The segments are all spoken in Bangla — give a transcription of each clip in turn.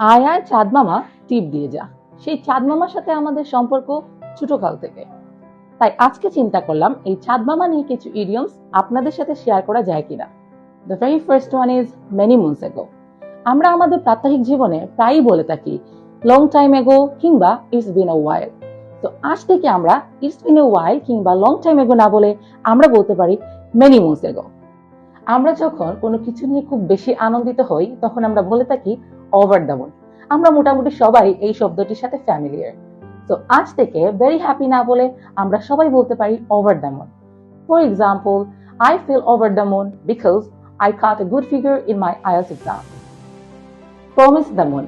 আয় আয় চাঁদ মামা টিপ দিয়ে যা। সেই চাঁদ মামার সাথে আমাদের সম্পর্ক ছোটকাল থেকে। তাই আজকে চিন্তা করলাম, এই চাঁদ মামা নিয়ে কিছু ইডিয়মস আপনাদের সাথে শেয়ার করা যায় কিনা? The very first one is many moons ago আমরা আমাদের প্রাত্যহিক জীবনে প্রায়ই বলে থাকি লং টাইম এগো কিংবা ইটস বিন আ ওয়াইল তো আজ থেকে আমরা ইটস বিন এ ওয়াইল কিংবা লং টাইম এগো না বলে আমরা বলতে পারি মেনি মুনস এগো আমরা যখন কোনো কিছু নিয়ে খুব বেশি আনন্দিত হই, তখন আমরা বলে থাকি ওভার দ্য মুন আমরা মোটামুটি সবাই এই শব্দটির সাথে ফ্যামিলিয়ার তো আজ থেকে ভেরি হ্যাপি না বলে আমরা সবাই বলতে পারি over the moon for example I feel over the moon because I cut a good figure in my IELTS exam promise the moon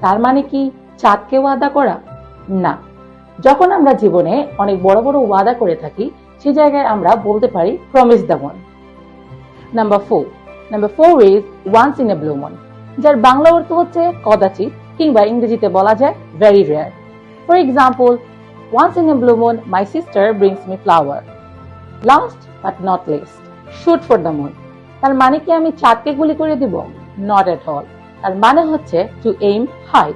তার মানে কি? চাঁদকে ওয়াদা করা? না। যখন আমরা জীবনে অনেক বড় বড় ওয়াদা করে থাকি, সে জায়গায় আমরা বলতে পারি promise the moon number four number four is once in a blue moon যার বাংলা অর্থ হচ্ছে কদাচিৎ কিংবা ইংরেজিতে বলা যায় very rare for example once in a blue moon my sister brings me flower last but not least shoot for the moon তার মানে কি আমি চাঁদকে গুলি করে দিব? নট এট অল তার মানে হচ্ছে to aim high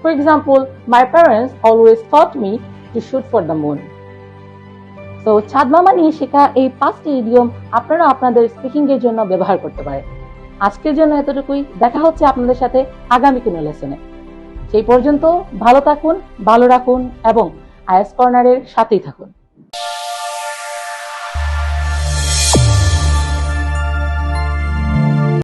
for example my parents always thought me to shoot for the moon তো ছাদ মামা নিয়ে শেখা এই পাঁচটি ইডিয়ম আপনারা আপনাদের স্পিকিং এর জন্য ব্যবহার করতে পারেন। আজকের জন্য এতটুকুই। দেখা হচ্ছে আপনাদের সাথে আগামী কোনো লেসনে সেই পর্যন্ত ভালো থাকুন, ভালো রাখুন এবং আয়াস কর্নারের সাথেই থাকুন।